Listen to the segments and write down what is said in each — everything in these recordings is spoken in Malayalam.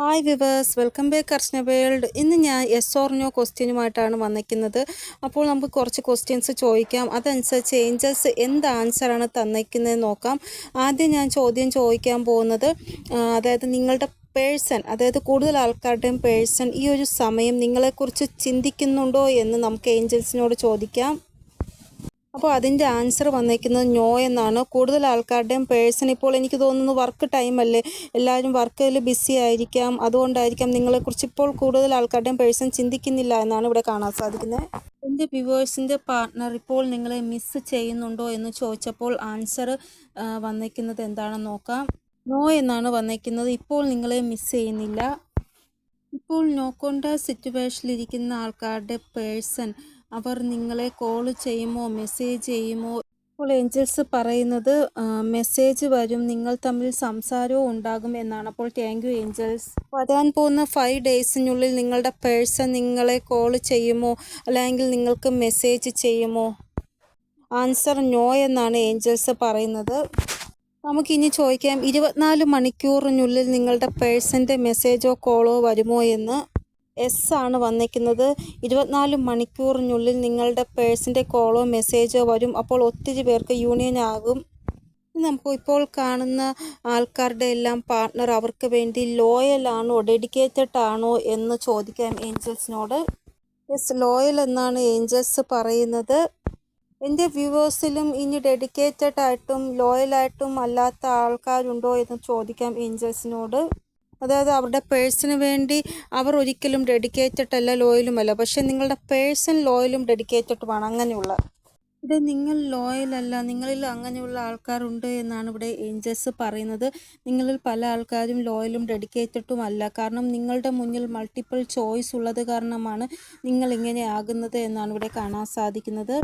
Hi viewers welcome back Archana world ഇന്ന് ഞാൻ എസ് ഓർ ക്വസ്റ്റ്യനുമായിട്ടാണ് വന്നിരിക്കുന്നത്. അപ്പോൾ നമുക്ക് കുറച്ച് ക്വസ്റ്റ്യൻസ് ചോദിക്കാം. അതനുസരിച്ച് ഏഞ്ചൽസ് എന്ത് ആൻസറാണ് തന്നിരിക്കുന്നത് നോക്കാം. ആദ്യം ഞാൻ ചോദ്യം ചോദിക്കാൻ പോകുന്നത് അതായത് നിങ്ങളുടെ പേഴ്സൺ അതായത് കൂടുതൽ ആൾക്കാരുടെയും പേഴ്സൺ ഈ ഒരു സമയം നിങ്ങളെക്കുറിച്ച് ചിന്തിക്കുന്നുണ്ടോ എന്ന് നമുക്ക് ഏഞ്ചൽസിനോട് ചോദിക്കാം. അപ്പോൾ അതിന്റെ ആൻസർ വന്നേക്കുന്നത് നോ എന്നാണ്. കൂടുതൽ ആൾക്കാരുടെയും പേഴ്സൺ ഇപ്പോൾ എനിക്ക് തോന്നുന്നു വർക്ക് ടൈം അല്ലേ? എല്ലാവരും വർക്കിൽ ബിസി ആയിരിക്കാം. അതുകൊണ്ടായിരിക്കാം നിങ്ങളെക്കുറിച്ച് ഇപ്പോൾ കൂടുതൽ ആൾക്കാരുടെയും പേഴ്സൺ ചിന്തിക്കുന്നില്ല എന്നാണ് ഇവിടെ കാണാൻ സാധിക്കുന്നത്. എന്റെ വ്യൂവേഴ്സിന്റെ പാർട്ട്ണർ ഇപ്പോൾ നിങ്ങളെ മിസ്സ് ചെയ്യുന്നുണ്ടോ എന്ന് ചോദിച്ചപ്പോൾ ആൻസർ വന്നേക്കുന്നത് എന്താണെന്ന് നോക്കാം. നോ എന്നാണ് വന്നേക്കുന്നത്. ഇപ്പോൾ നിങ്ങളെ മിസ് ചെയ്യുന്നില്ല. ഇപ്പോൾ നോക്കോണ്ട സിറ്റുവേഷനിലിരിക്കുന്ന ആൾക്കാരുടെ പേഴ്സൺ അവർ നിങ്ങളെ കോൾ ചെയ്യുമോ മെസ്സേജ് ചെയ്യുമോ? ഇപ്പോൾ ഏഞ്ചൽസ് പറയുന്നത് മെസ്സേജ് വരും നിങ്ങൾ തമ്മിൽ സംസാരവും ഉണ്ടാകും എന്നാണ്. അപ്പോൾ താങ്ക് യു ഏഞ്ചൽസ് വരാൻ പോകുന്ന ഫൈവ് ഡേയ്സിനുള്ളിൽ നിങ്ങളുടെ പേഴ്സൺ നിങ്ങളെ കോൾ ചെയ്യുമോ? അല്ലെങ്കിൽ നിങ്ങൾക്ക് മെസ്സേജ് ചെയ്യുമോ? ആൻസർ നോ എന്നാണ് ഏഞ്ചൽസ് പറയുന്നത്. നമുക്കിനി ചോദിക്കാം ഇരുപത്തിനാല് മണിക്കൂറിനുള്ളിൽ നിങ്ങളുടെ പേഴ്സന്റെ മെസ്സേജോ കോളോ വരുമോ എന്ന്. എസ് ആണ് വന്നിരിക്കുന്നത്. ഇരുപത്തിനാല് മണിക്കൂറിനുള്ളിൽ നിങ്ങളുടെ പേഴ്സിന്റെ കോളോ മെസ്സേജോ വരും. അപ്പോൾ ഒത്തിരി പേർക്ക് യൂണിയൻ ആകും. നമുക്ക് ഇപ്പോൾ കാണുന്ന ആൾക്കാരുടെ എല്ലാം പാർട്ട്ണർ അവർക്ക് വേണ്ടി ലോയൽ ആണോ ഡെഡിക്കേറ്റഡ് ആണോ എന്ന് ചോദിക്കാം ഏഞ്ചൽസിനോട്. യെസ് ലോയൽ എന്നാണ് ഏഞ്ചൽസ് പറയുന്നത്. എന്റെ വ്യൂവേഴ്സിലും ഇനി ഡെഡിക്കേറ്റഡ് ആയിട്ടും ലോയലായിട്ടും അല്ലാത്ത ആൾക്കാരുണ്ടോ എന്ന് ചോദിക്കാം ഏഞ്ചൽസിനോട്. അതായത് അവരുടെ പേഴ്സിന് വേണ്ടി അവർ ഒരിക്കലും ഡെഡിക്കേറ്റഡ് അല്ല. ലോയലുമല്ല പക്ഷേ നിങ്ങളുടെ പേഴ്സൺ ലോയലും ഡെഡിക്കേറ്റഡുമാണ്. അങ്ങനെയുള്ള. ഇവിടെ നിങ്ങൾ ലോയലല്ല നിങ്ങളിൽ അങ്ങനെയുള്ള ആൾക്കാരുണ്ട് എന്നാണ് ഇവിടെ ഏഞ്ചൽസ് പറയുന്നത്. നിങ്ങളിൽ പല ആൾക്കാരും ലോയലും ഡെഡിക്കേറ്റഡും അല്ല. കാരണം നിങ്ങളുടെ മുന്നിൽ മൾട്ടിപ്പിൾ ചോയ്സ് ഉള്ളത് കാരണമാണ് നിങ്ങൾ ഇങ്ങനെ ആകുന്നത് എന്നാണ് ഇവിടെ കാണാൻ സാധിക്കുന്നത്.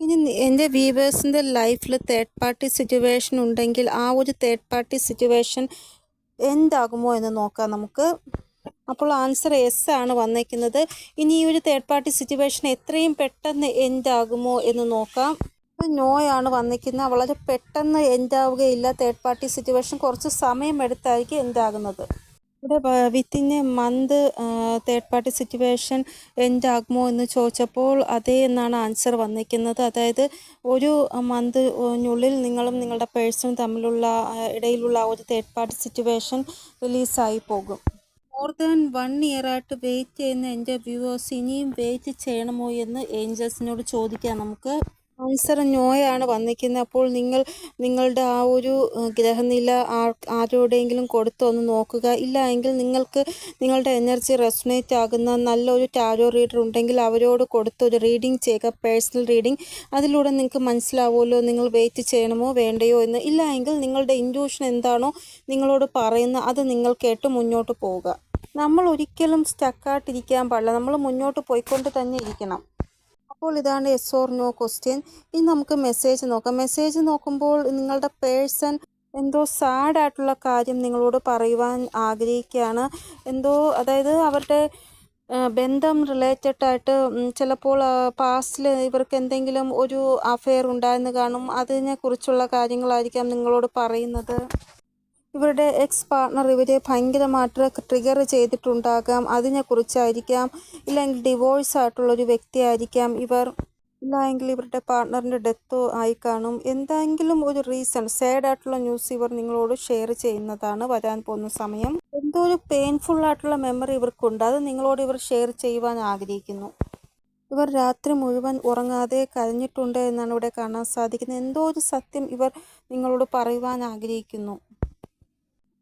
ഇനി എന്റെ വീവേഴ്സിന്റെ ലൈഫിൽ തേർഡ് പാർട്ടി സിറ്റുവേഷൻ ഉണ്ടെങ്കിൽ ആ ഒരു തേർഡ് പാർട്ടി സിറ്റുവേഷൻ എന്താകുമോ എന്ന് നോക്കാം നമുക്ക്. അപ്പോൾ ആൻസർ എസ് ആണ് വന്നേക്കുന്നത്. ഇനി ഈ ഒരു തേർഡ് പാർട്ടി സിറ്റുവേഷൻ എത്രയും പെട്ടെന്ന് എന്താകുമോ എന്ന് നോക്കാം. നോ ആണ് വന്നിരിക്കുന്നത് വളരെ പെട്ടെന്ന് എൻഡ് ആവുകയില്ല തേർഡ് പാർട്ടി സിറ്റുവേഷൻ കുറച്ച് സമയം എടുത്തായിരിക്കും എൻഡ് ആകുന്നത്. ഇവിടെ within a month third party situation end ആകുമോ എന്ന് ചോദിച്ചപ്പോൾ അതേ എന്നാണ് ആൻസർ വന്നിരിക്കുന്നത്. അതായത് ഒരു മന്തിനുള്ളിൽ നിങ്ങളും നിങ്ങളുടെ പേഴ്സണും തമ്മിലുള്ള ഇടയിലുള്ള ഒരു തേർഡ് പാർട്ടി സിറ്റുവേഷൻ റിലീസായി പോകും. മോർ ദാൻ വൺ ഇയർ ആയിട്ട് വെയിറ്റ് ചെയ്യുന്ന എന്റെ വ്യൂവേഴ്സ് ഇനിയും വെയിറ്റ് ചെയ്യണമോ എന്ന് ഏഞ്ചൽസിനോട് ചോദിക്കാം നമുക്ക്. ആൻസർ നോയാണ് വന്നിരിക്കുന്നത്. അപ്പോൾ നിങ്ങൾ നിങ്ങളുടെ ആ ഒരു ഗ്രഹനില ആരോടെങ്കിലും കൊടുത്തൊന്ന് നോക്കുക. ഇല്ല എങ്കിൽ നിങ്ങൾക്ക് നിങ്ങളുടെ എനർജി റെസൊനേറ്റ് ആകുന്ന നല്ലൊരു ടാരോ റീഡർ ഉണ്ടെങ്കിൽ അവരോട് കൊടുത്തൊരു റീഡിംഗ് ചെയ്യുക. പേഴ്സണൽ റീഡിംഗ് അതിലൂടെ നിങ്ങൾക്ക് മനസ്സിലാവുമല്ലോ നിങ്ങൾ വെയിറ്റ് ചെയ്യണമോ വേണ്ടയോ എന്ന്. ഇല്ല എങ്കിൽ നിങ്ങളുടെ ഇന്റ്യൂഷൻ എന്താണോ നിങ്ങളോട് പറയുന്ന അത് നിങ്ങൾ കേട്ട് മുന്നോട്ട് പോവുക. നമ്മൾ ഒരിക്കലും സ്റ്റക്കായിട്ടിരിക്കാൻ പാടില്ല. നമ്മൾ മുന്നോട്ട് പോയിക്കൊണ്ട് തന്നെ ഇരിക്കണം. അപ്പോൾ ഇതാണ് എസ് ഓർ നോ ക്വസ്റ്റ്യൻ ഇനി നമുക്ക് മെസ്സേജ് നോക്കാം. മെസ്സേജ് നോക്കുമ്പോൾ നിങ്ങളുടെ പേഴ്സൺ എന്തോ സാഡ് ആയിട്ടുള്ള കാര്യം നിങ്ങളോട് പറയുവാൻ ആഗ്രഹിക്കുകയാണ്. എന്തോ അതായത് അവരുടെ ബന്ധം റിലേറ്റഡ് ആയിട്ട് ചിലപ്പോൾ പാസ്റ്റിൽ ഇവർക്ക് എന്തെങ്കിലും ഒരു അഫെയർ ഉണ്ടായിരുന്നു കാണും. അതിനെക്കുറിച്ചുള്ള കാര്യങ്ങളായിരിക്കാം നിങ്ങളോട് പറയുന്നത്. ഇവരുടെ എക്സ് പാർട്ണർ ഇവരെ ഭയങ്കരമായിട്ട് ട്രിഗർ ചെയ്തിട്ടുണ്ടാകാം. അതിനെക്കുറിച്ചായിരിക്കാം. ഇല്ലെങ്കിൽ ഡിവോഴ്സ് ആയിട്ടുള്ളൊരു വ്യക്തിയായിരിക്കാം ഇവർ. ഇല്ലായെങ്കിൽ ഇവരുടെ പാർട്ണറിന്റെ ഡെത്തോ ആയി കാണും. എന്തെങ്കിലും ഒരു റീസൺ സാഡ് ആയിട്ടുള്ള ന്യൂസ് ഇവർ നിങ്ങളോട് ഷെയർ ചെയ്യുന്നതാണ് വരാൻ പോകുന്ന സമയം. എന്തോ ഒരു പെയിൻഫുൾ ആയിട്ടുള്ള മെമ്മറി ഇവർക്കുണ്ട്. അത് നിങ്ങളോട് ഇവർ ഷെയർ ചെയ്യുവാൻ ആഗ്രഹിക്കുന്നു. ഇവർ രാത്രി മുഴുവൻ ഉറങ്ങാതെ കരഞ്ഞിട്ടുണ്ട് എന്നാണ് ഇവിടെ കാണാൻ സാധിക്കുന്നത്. എന്തോ ഒരു സത്യം ഇവർ നിങ്ങളോട് പറയുവാൻ ആഗ്രഹിക്കുന്നു.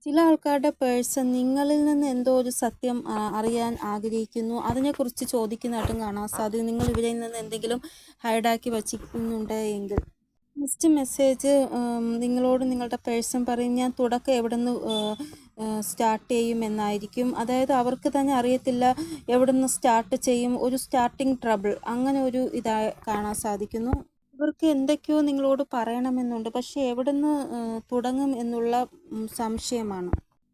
ചില ആൾക്കാരുടെ പേഴ്സൺ നിങ്ങളിൽ നിന്ന് എന്തോ ഒരു സത്യം അറിയാൻ ആഗ്രഹിക്കുന്നു. അതിനെക്കുറിച്ച് ചോദിക്കുന്നതായിട്ടും കാണാൻ സാധിക്കും. നിങ്ങൾ ഇവരിൽ നിന്ന് എന്തെങ്കിലും ഹൈഡാക്കി വച്ചിരിക്കുന്നുണ്ട് എങ്കിൽ. നെക്സ്റ്റ് മെസ്സേജ് നിങ്ങളോട് നിങ്ങളുടെ പേഴ്സൺ പറയും ഞാൻ തുടക്കം എവിടെ നിന്ന് സ്റ്റാർട്ട് ചെയ്യും എന്നായിരിക്കും. അതായത് അവർക്ക് തന്നെ അറിയത്തില്ല എവിടെ നിന്ന് സ്റ്റാർട്ട് ചെയ്യും. ഒരു സ്റ്റാർട്ടിങ് ട്രബിൾ അങ്ങനെ ഒരു ഇതാ കാണാൻ സാധിക്കുന്നു. ഇവർക്ക് എന്തൊക്കെയോ നിങ്ങളോട് പറയണമെന്നുണ്ട്. പക്ഷെ എവിടെ നിന്ന് തുടങ്ങും എന്നുള്ള സംശയമാണ്.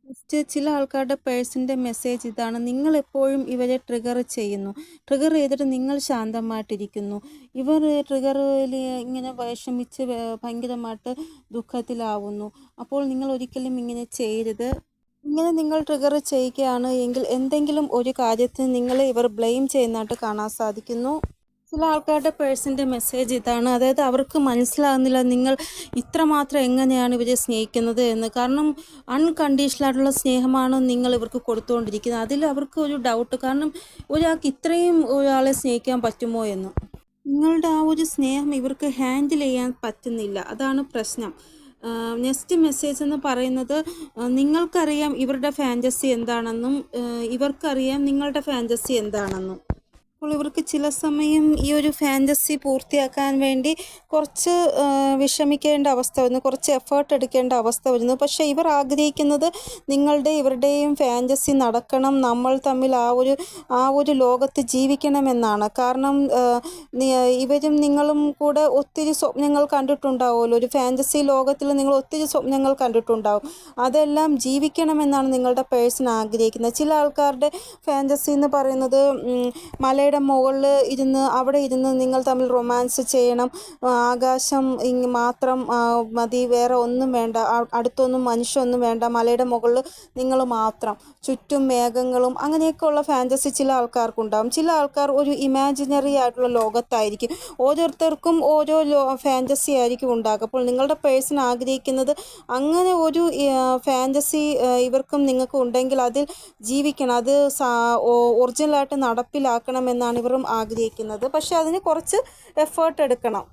ജസ്റ്റ് ചില ആൾക്കാരുടെ പേഴ്സിന്റെ മെസ്സേജ് ഇതാണ്. നിങ്ങൾ എപ്പോഴും ഇവരെ ട്രിഗർ ചെയ്യുന്നു. ട്രിഗർ ചെയ്തിട്ട് നിങ്ങൾ ശാന്തമായിട്ടിരിക്കുന്നു. ഇവർ ട്രിഗറിൽ ഇങ്ങനെ വിഷമിച്ച് ഭയങ്കരമായിട്ട് ദുഃഖത്തിലാവുന്നു. അപ്പോൾ നിങ്ങൾ ഒരിക്കലും ഇങ്ങനെ ചെയ്യരുത്. ഇങ്ങനെ നിങ്ങൾ ട്രിഗർ ചെയ്യുകയാണ് എങ്കിൽ എന്തെങ്കിലും ഒരു കാര്യത്തിന് നിങ്ങളെ ഇവർ ബ്ലെയിം ചെയ്യുന്നതായിട്ട് കാണാൻ സാധിക്കുന്നു. ചില ആൾക്കാരുടെ പേഴ്സന്റെ മെസ്സേജ് ഇതാണ്. അതായത് അവർക്ക് മനസ്സിലാകുന്നില്ല നിങ്ങൾ ഇത്രമാത്രം എങ്ങനെയാണ് ഇവരെ സ്നേഹിക്കുന്നത് എന്ന്. കാരണം അൺകണ്ടീഷണലായിട്ടുള്ള സ്നേഹമാണ് നിങ്ങൾ ഇവർക്ക് കൊടുത്തുകൊണ്ടിരിക്കുന്നത്. അതിൽ അവർക്ക് ഒരു ഡൗട്ട് കാരണം ഒരാൾക്ക് ഇത്രയും ഒരാളെ സ്നേഹിക്കാൻ പറ്റുമോ എന്ന്. നിങ്ങളുടെ ആ ഒരു സ്നേഹം ഇവർക്ക് ഹാൻഡിൽ ചെയ്യാൻ പറ്റുന്നില്ല. അതാണ് പ്രശ്നം. നെക്സ്റ്റ് മെസ്സേജ് എന്ന് പറയുന്നത് നിങ്ങൾക്കറിയാം ഇവരുടെ ഫാന്റസി എന്താണെന്നും ഇവർക്കറിയാം നിങ്ങളുടെ ഫാന്റസി എന്താണെന്നും. അപ്പോൾ ഇവർക്ക് ചില സമയം ഈ ഒരു ഫാന്റസി പൂർത്തിയാക്കാൻ വേണ്ടി കുറച്ച് വിഷമിക്കേണ്ട അവസ്ഥ വരുന്നു. കുറച്ച് എഫേർട്ട് എടുക്കേണ്ട അവസ്ഥ വരുന്നു. പക്ഷേ ഇവർ ആഗ്രഹിക്കുന്നത് നിങ്ങളുടെ ഇവരുടെയും ഫാന്റസി നടക്കണം. നമ്മൾ തമ്മിൽ ആ ഒരു ആ ഒരു ലോകത്ത് ജീവിക്കണമെന്നാണ്. കാരണം ഇവരും നിങ്ങളും കൂടെ ഒത്തിരി സ്വപ്നങ്ങൾ കണ്ടിട്ടുണ്ടാവുമല്ലോ. ഒരു ഫാന്റസി ലോകത്തിൽ നിങ്ങൾ ഒത്തിരി സ്വപ്നങ്ങൾ കണ്ടിട്ടുണ്ടാവും. അതെല്ലാം ജീവിക്കണമെന്നാണ് നിങ്ങളുടെ പേഴ്സൺ ആഗ്രഹിക്കുന്നത്. ചില ആൾക്കാരുടെ ഫാന്റസി എന്ന് പറയുന്നത് ഉം, മലയുടെ മുകളിൽ ഇരുന്ന് അവിടെ ഇരുന്ന് നിങ്ങൾ തമ്മിൽ റൊമാൻസ് ചെയ്യണം. ആകാശം മാത്രം മതി വേറെ ഒന്നും വേണ്ട. അടുത്തൊന്നും മനുഷ്യൊന്നും വേണ്ട. മലയുടെ മുകളിൽ നിങ്ങൾ മാത്രം. ചുറ്റും മേഘങ്ങളും അങ്ങനെയൊക്കെയുള്ള ഫാന്റസി ചില ആൾക്കാർക്കുണ്ടാകും ചില ആൾക്കാർ ഒരു ഇമാജിനറി ആയിട്ടുള്ള ലോകത്തായിരിക്കും. ഓരോരുത്തർക്കും ഓരോ ലോ ഫാന്റസി ആയിരിക്കും ഉണ്ടാകുക. അപ്പോൾ നിങ്ങളുടെ പേഴ്സൺ ആഗ്രഹിക്കുന്നത് അങ്ങനെ ഒരു ഫാന്റസി ഇവർക്കും നിങ്ങൾക്കും ഉണ്ടെങ്കിൽ അതിൽ ജീവിക്കണം. അത് ഒറിജിനലായിട്ട് നടപ്പിലാക്കണമെന്നാണ് ഇവരും ആഗ്രഹിക്കുന്നത്. പക്ഷേ അതിന് കുറച്ച് എഫേർട്ട് എടുക്കണം.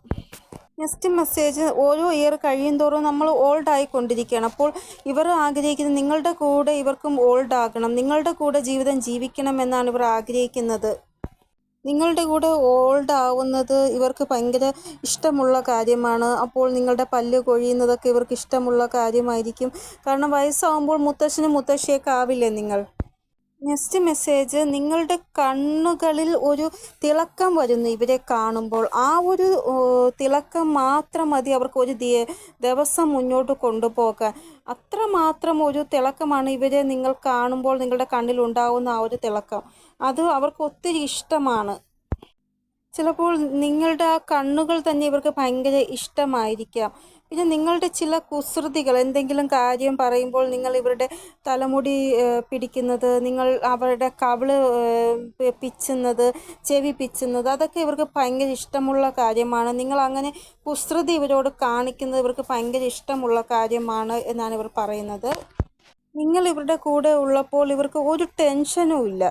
നെക്സ്റ്റ് മെസ്സേജ് ഓരോ ഇയർ കഴിയും തോറും നമ്മൾ ഓൾഡ് ആയിക്കൊണ്ടിരിക്കുകയാണ്. അപ്പോൾ ഇവർ ആഗ്രഹിക്കുന്നത് നിങ്ങളുടെ കൂടെ ഇവർക്കും ഓൾഡ് ആകണം. നിങ്ങളുടെ കൂടെ ജീവിതം ജീവിക്കണം എന്നാണ് ഇവർ ആഗ്രഹിക്കുന്നത്. നിങ്ങളുടെ കൂടെ ഓൾഡ് ആവുന്നത് ഇവർക്ക് ഭയങ്കര ഇഷ്ടമുള്ള കാര്യമാണ്. അപ്പോൾ നിങ്ങളുടെ പല്ല് കൊഴിയുന്നതൊക്കെ ഇവർക്ക് ഇഷ്ടമുള്ള കാര്യമായിരിക്കും. കാരണം വയസ്സാവുമ്പോൾ മുത്തശ്ശനും മുത്തശ്ശിയൊക്കെ ആവില്ലേ നിങ്ങൾ? നെക്സ്റ്റ് മെസ്സേജ് നിങ്ങളുടെ കണ്ണുകളിൽ ഒരു തിളക്കം വരുന്നു ഇവരെ കാണുമ്പോൾ. ആ ഒരു തിളക്കം മാത്രം മതി അവർക്ക് ഒരു ദിവസം മുന്നോട്ട് കൊണ്ടുപോകാൻ. അത്രമാത്രം ഒരു തിളക്കമാണ് ഇവരെ നിങ്ങൾ കാണുമ്പോൾ നിങ്ങളുടെ കണ്ണിൽ ഉണ്ടാകുന്ന ആ ഒരു തിളക്കം. അത് അവർക്ക് ഒത്തിരി ഇഷ്ടമാണ്. ചിലപ്പോൾ നിങ്ങളുടെ ആ കണ്ണുകൾ തന്നെ ഇവർക്ക് ഭയങ്കര ഇഷ്ടമായിരിക്കാം. പിന്നെ നിങ്ങളുടെ ചില കുസൃതികൾ എന്തെങ്കിലും കാര്യം പറയുമ്പോൾ നിങ്ങൾ ഇവരുടെ തലമുടി പിടിക്കുന്നത് നിങ്ങൾ അവരുടെ കവിൾ പിച്ചുന്നത് ചെവി പിച്ചുന്നത് അതൊക്കെ ഇവർക്ക് ഭയങ്കര ഇഷ്ടമുള്ള കാര്യമാണ്. നിങ്ങൾ അങ്ങനെ കുസൃതി ഇവരോട് കാണിക്കുന്നത് ഇവർക്ക് ഭയങ്കര ഇഷ്ടമുള്ള കാര്യമാണ് എന്നാണ് ഇവർ പറയുന്നത്. നിങ്ങൾ ഇവരുടെ കൂടെ ഉള്ളപ്പോൾ ഇവർക്ക് ഒരു ടെൻഷനും ഇല്ല.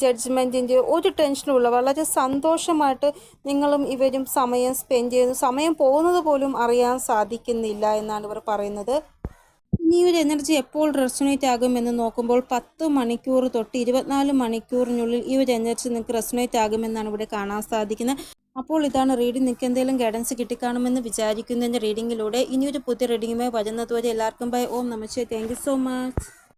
ജഡ്ജ്മെന്റിന്റെ ഒരു ടെൻഷനും ഇല്ല. വളരെ സന്തോഷമായിട്ട് നിങ്ങളും ഇവരും സമയം സ്പെൻഡ് ചെയ്യുന്നു. സമയം പോകുന്നത് പോലും അറിയാൻ സാധിക്കുന്നില്ല എന്നാണ് ഇവർ പറയുന്നത്. ഇനി ഒരു എനർജി എപ്പോൾ റെസൊണേറ്റ് ആകുമെന്ന് നോക്കുമ്പോൾ പത്ത് മണിക്കൂർ തൊട്ട് ഇരുപത്തിനാല് മണിക്കൂറിനുള്ളിൽ ഈ ഒരു എനർജി നിങ്ങൾക്ക് റെസൊണേറ്റ് ആകുമെന്നാണ് ഇവിടെ കാണാൻ സാധിക്കുന്നത്. അപ്പോൾ ഇതാണ് റീഡിംഗ് നിങ്ങൾക്ക് എന്തെങ്കിലും ഗൈഡൻസ് കിട്ടിക്കാണുമെന്ന് വിചാരിക്കുന്നതിന്റെ റീഡിങ്ങിലൂടെ ഇനിയൊരു പുതിയ റീഡിങ്ങുമായി വരുന്നതുവരെ എല്ലാവർക്കും bye Om namaste thank so much